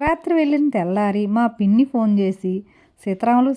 రాత్రి వెళ్ళిన తెల్లారి మా పిన్ని ఫోన్ చేసి సీతారాములు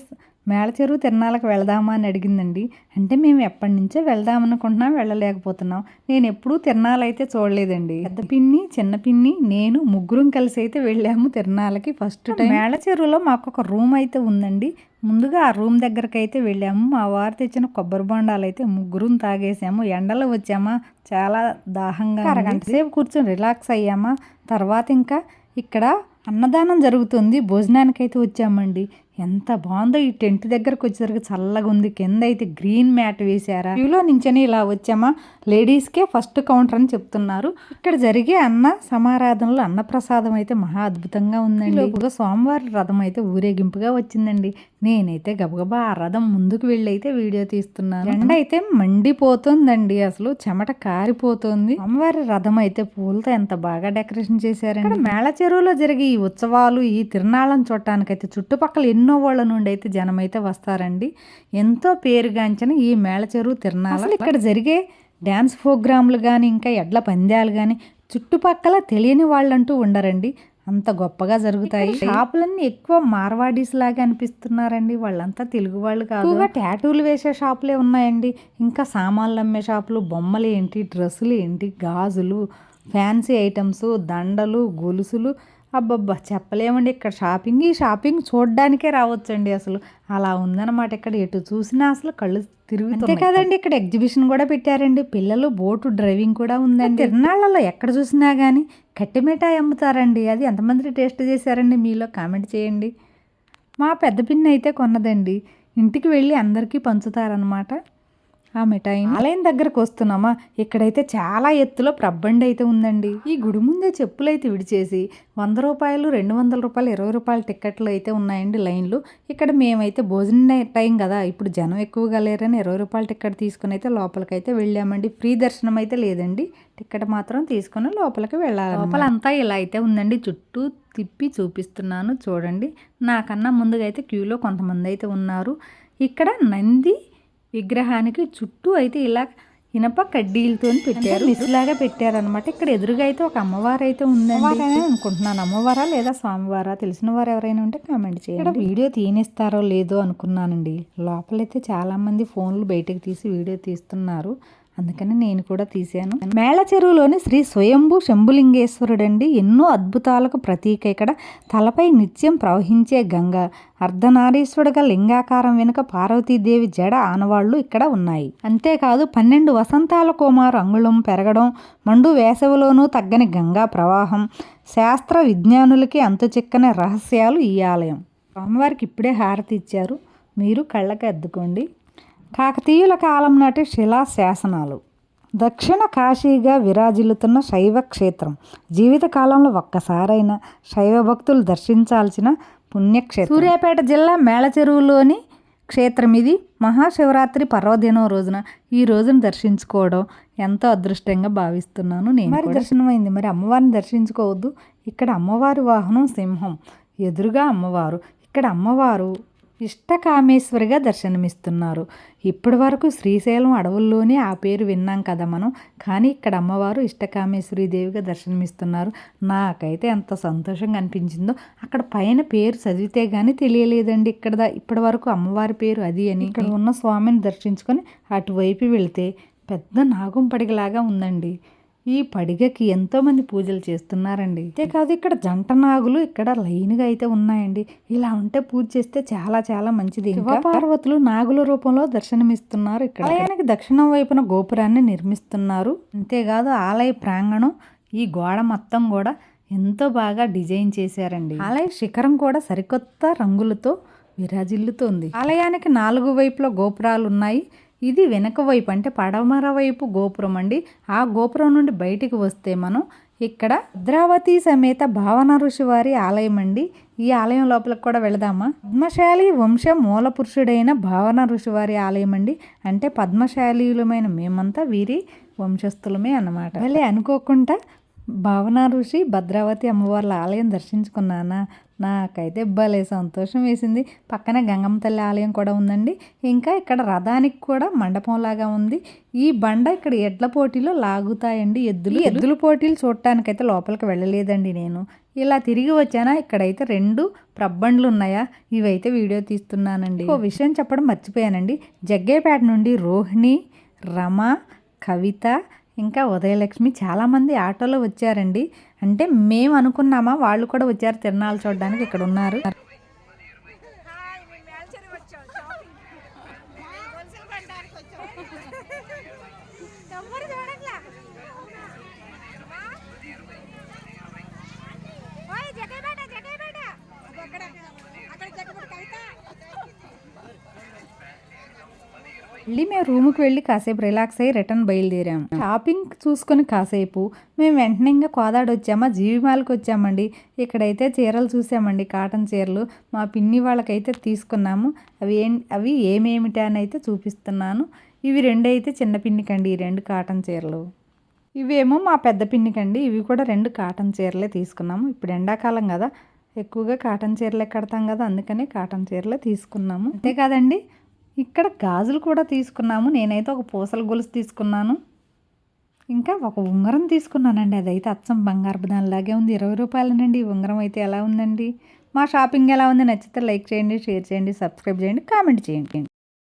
మేళ చెరువు తిరణాలకు వెళదామా అని అడిగిందండి. అంటే మేము ఎప్పటి నుంచో వెళ్దాం అనుకుంటున్నాం వెళ్ళలేకపోతున్నాం. నేను ఎప్పుడూ తిరణాలు అయితే చూడలేదండి. పెద్ద పిన్ని చిన్న పిన్ని నేను ముగ్గురం కలిసి అయితే వెళ్ళాము తిరణాలకి. ఫస్ట్ టైం మేళ చెరువులో మాకు ఒక రూమ్ అయితే ఉందండి. ముందుగా ఆ రూమ్ దగ్గరకు అయితే వెళ్ళాము. మా వారు తెచ్చిన కొబ్బరి బొండాలు అయితే ముగ్గురం తాగేసాము. ఎండలో వచ్చామా? చాలా దాహంగా అరగంట సేపు కూర్చొని రిలాక్స్ అయ్యామా? తర్వాత ఇంకా ఇక్కడ అన్నదానం జరుగుతుంది. భోజనానికి అయితే వచ్చామండి. ఎంత బాగుందో ఈ టెంట్ దగ్గరకు వచ్చేసరికి చల్లగా ఉంది. కింద అయితే గ్రీన్ మ్యాట్ వేశారా? క్యూలో నించని ఇలా వచ్చామా? లేడీస్కే ఫస్ట్ కౌంటర్ అని చెప్తున్నారు. ఇక్కడ జరిగే అన్న సమారాధనలో అన్నప్రసాదం అయితే మహా అద్భుతంగా ఉందండి. లోపుగా సోమవారం రథం అయితే ఊరేగింపుగా వచ్చిందండి. నేనైతే గబగబా ఆ రథం ముందుకు వెళ్ళి అయితే వీడియో తీస్తున్నాను. ఎండ అయితే మండిపోతుందండి. అసలు చెమట కారిపోతుంది. సోమవారి రథం అయితే పూలతో ఎంత బాగా డెకరేషన్ చేశారండి. మేళ చెరువులో జరిగే ఈ ఉత్సవాలు ఈ తిరణాలను చూడటానికైతే చుట్టుపక్కల ఎన్నో వాళ్ళ నుండి అయితే జనం అయితే వస్తారండి. ఎంతో పేరుగాంచిన ఈ మేళ చెరువు తిరణాలు ఇక్కడ జరిగే డ్యాన్స్ ప్రోగ్రాంలు కానీ ఇంకా ఎడ్ల పందాలు కానీ చుట్టుపక్కల తెలియని వాళ్ళంటూ ఉండరండి. అంత గొప్పగా జరుగుతాయి. షాపులన్నీ ఎక్కువ మార్వాడీస్ లాగా అనిపిస్తున్నారండి. వాళ్ళంతా తెలుగు వాళ్ళు కాదు. టాటూలు వేసే షాపులే ఉన్నాయండి. ఇంకా సామాన్లు అమ్మే షాపులు బొమ్మలు ఏంటి డ్రెస్సులు ఏంటి గాజులు ఫ్యాన్సీ ఐటమ్స్ దండలు గొలుసులు అబ్బబ్బా చెప్పలేమండి ఇక్కడ షాపింగ్. ఈ షాపింగ్ చూడడానికే రావచ్చండి అసలు. అలా ఉందన్నమాట ఇక్కడ. ఎటు చూసినా అసలు కళ్ళు తిరుగు అంతే కదండి ఇక్కడ ఎగ్జిబిషన్ కూడా పెట్టారండి. పిల్లలు బోటు డ్రైవింగ్ కూడా ఉందండి. తిరునాళ్ళలో ఎక్కడ చూసినా కానీ కట్టి మిఠాయి అమ్ముతారండి. అది ఎంతమంది టేస్ట్ చేశారండి మీలో కామెంట్ చేయండి. మా పెద్ద పిన్ని అయితే కొన్నదండి. ఇంటికి వెళ్ళి అందరికీ పంచుతారనమాట ఆ మిఠాయి ఆలయం దగ్గరకు వస్తున్నామా? ఇక్కడైతే చాలా ఎత్తులో ప్రబ్బండి అయితే ఉందండి. ఈ గుడి ముందే చెప్పులు అయితే విడిచేసి వంద రూపాయలు రెండు వందల రూపాయలు ఇరవై రూపాయల టికెట్లు అయితే ఉన్నాయండి లైన్లు. ఇక్కడ మేమైతే భోజన టైం కదా ఇప్పుడు జనం ఎక్కువగా లేరని ఇరవై రూపాయల టికెట్ తీసుకుని అయితే లోపలికి అయితే వెళ్ళామండి. ఫ్రీ దర్శనం అయితే లేదండి. టికెట్ మాత్రం తీసుకుని లోపలికి వెళ్ళాలి లోపలంతా ఇలా అయితే ఉందండి. చుట్టూ తిప్పి చూపిస్తున్నాను చూడండి. నాకన్నా ముందుగా అయితే క్యూలో కొంతమంది అయితే ఉన్నారు. ఇక్కడ నంది విగ్రహానికి చుట్టూ అయితే ఇలా ఇనప కడ్డీలతో పెట్టారు. మిస్లాగా పెట్టారనమాట ఇక్కడ ఎదురుగా అయితే ఒక అమ్మవారు అయితే ఉందండి అనుకుంటున్నాను. అమ్మవారా లేదా స్వామివారా? తెలిసిన వారు ఎవరైనా ఉంటే కామెంట్ చేయండి. వీడియో తీనిస్తారో లేదో అనుకున్నానండి. లోపలైతే చాలా మంది ఫోన్లు బయటకు తీసి వీడియో తీస్తున్నారు. అందుకని నేను కూడా తీశాను మేళ చెరువులోని శ్రీ స్వయంభు శంభులింగేశ్వరుడు అండి ఎన్నో అద్భుతాలకు ప్రతీక ఇక్కడ. తలపై నిత్యం ప్రవహించే గంగ అర్ధనారీశ్వరుడుగా లింగాకారం వెనుక పార్వతీదేవి జడ ఆనవాళ్ళు ఇక్కడ ఉన్నాయి. అంతేకాదు పన్నెండు వసంతాల కుమారు అంగుళం పెరగడం మండు వేసవిలోనూ తగ్గని గంగా ప్రవాహం శాస్త్ర విజ్ఞానులకి చిక్కని రహస్యాలు ఈ ఆలయం. స్వామివారికి ఇప్పుడే హారతి ఇచ్చారు. మీరు కళ్ళకి అద్దుకోండి. కాకతీయుల కాలం నాటి శిలా శాసనాలు దక్షిణ కాశీగా విరాజిల్లుతున్న శైవ క్షేత్రం జీవితకాలంలో ఒక్కసారైనా శైవ భక్తులు దర్శించాల్సిన పుణ్యక్షేత్రం. సూర్యాపేట జిల్లా మేళచెరువులోని క్షేత్రం ఇది. మహాశివరాత్రి పర్వదినం రోజున ఈ రోజును దర్శించుకోవడం ఎంతో అదృష్టంగా భావిస్తున్నాను నేను మరి దర్శనమైంది. మరి అమ్మవారిని దర్శించుకోవద్దు. ఇక్కడ అమ్మవారి వాహనం సింహం. ఎదురుగా అమ్మవారు. ఇక్కడ అమ్మవారు ఇష్టకామేశ్వరిగా దర్శనమిస్తున్నారు. ఇప్పటి వరకు శ్రీశైలం అడవుల్లోనే ఆ పేరు విన్నాం కదా మనం. కానీ ఇక్కడ అమ్మవారు ఇష్టకామేశ్వరి దేవిగా దర్శనమిస్తున్నారు. నాకైతే ఎంత సంతోషంగా అనిపించిందో. అక్కడ పైన పేరు చదివితే కానీ తెలియలేదండి ఇక్కడ ఇప్పటి వరకు అమ్మవారి పేరు అది అని. ఇక్కడ ఉన్న స్వామిని దర్శించుకొని అటువైపు వెళితే పెద్ద నాగంపడిగలాగా ఉందండి. ఈ పడిగకి ఎంతోమంది పూజలు చేస్తున్నారండి. అంతేకాదు ఇక్కడ జంట నాగులు ఇక్కడ లైన్గా అయితే ఉన్నాయండి. ఇలా ఉంటే పూజ చేస్తే చాలా చాలా మంచిది. పార్వతులు నాగుల రూపంలో దర్శనమిస్తున్నారు ఇక్కడ. ఆలయానికి దక్షిణం వైపున గోపురాన్ని నిర్మిస్తున్నారు. అంతేకాదు ఆలయ ప్రాంగణం ఈ గోడ మొత్తం కూడా ఎంతో బాగా డిజైన్ చేశారండి. ఆలయ శిఖరం కూడా సరికొత్త రంగులతో విరాజిల్లుతోంది. ఆలయానికి నాలుగు వైపుల గోపురాలు ఉన్నాయి ఇది వెనక వైపు అంటే పడమర వైపు గోపురం అండి. ఆ గోపురం నుండి బయటికి వస్తే మనం ఇక్కడ భద్రావతి సమేత భావన ఋషి వారి ఆలయం అండి. ఈ ఆలయం లోపలికి కూడా వెళదామా? పద్మశాలి వంశ మూల పురుషుడైన భావన ఋషి వారి ఆలయం అండి. అంటే పద్మశాలీయులమైన మేమంతా వీరి వంశస్థులమే అన్నమాట. మళ్ళీ అనుకోకుండా భావన ఋషి భద్రావతి అమ్మవార్ల ఆలయం దర్శించుకున్నానా? నాకైతే భలే సంతోషం వేసింది. పక్కనే గంగమ్మ తల్లి ఆలయం కూడా ఉందండి. ఇంకా ఇక్కడ రథానికి కూడా మండపంలాగా ఉంది. ఈ బండ ఇక్కడ ఎడ్ల పోటీలో లాగుతాయండి. ఎద్దులు ఎద్దుల పోటీలు చూడటానికైతే లోపలికి వెళ్ళలేదండి నేను. ఇలా తిరిగి వచ్చానా? ఇక్కడైతే రెండు ప్రబ్బండ్లు ఉన్నాయా? ఇవైతే వీడియో తీస్తున్నానండి. ఓ విషయం చెప్పడం మర్చిపోయానండి. జగ్గేపేట నుండి రోహిణి రమ కవిత ఇంకా ఉదయలక్ష్మి చాలామంది ఆటోలో వచ్చారండి. అంటే మేము అనుకున్నామా వాళ్ళు కూడా వచ్చారు తిరణాలు చూడడానికి ఇక్కడ ఉన్నారు మళ్ళీ మేము రూమ్కి వెళ్ళి కాసేపు రిలాక్స్ అయ్యి రిటర్న్ బయలుదేరాము షాపింగ్ చూసుకొని కాసేపు మేము వెంటనే ఇంకా కోదాడ వచ్చామా? జీవిమాలకి వచ్చామండి. ఇక్కడైతే చీరలు చూసామండి కాటన్ చీరలు. మా పిన్ని వాళ్ళకైతే తీసుకున్నాము. అవి ఏం అవి ఏమేమిటి అని అయితే చూపిస్తున్నాను. ఇవి రెండు అయితే చిన్న పిన్నికండి ఈ రెండు కాటన్ చీరలు. ఇవేమో మా పెద్ద పిన్నికండి ఇవి కూడా రెండు కాటన్ చీరలే తీసుకున్నాము. ఇప్పుడు ఎండాకాలం కదా ఎక్కువగా కాటన్ చీరలే కడతాం కదా అందుకని కాటన్ చీరలే తీసుకున్నాము. అంతే కాదండి ఇక్కడ గాజులు కూడా తీసుకున్నాము. నేనైతే ఒక పూసల గొలుసు తీసుకున్నాను. ఇంకా ఒక ఉంగరం తీసుకున్నానండి. అదైతే అచ్చం బంగారు దానిలాగే ఉంది. ఇరవై రూపాయలనండి. ఈ ఉంగరం అయితే ఎలా ఉందండి? మా షాపింగ్ ఎలా ఉంది? నచ్చితే లైక్ చేయండి షేర్ చేయండి సబ్స్క్రైబ్ చేయండి కామెంట్ చేయండి.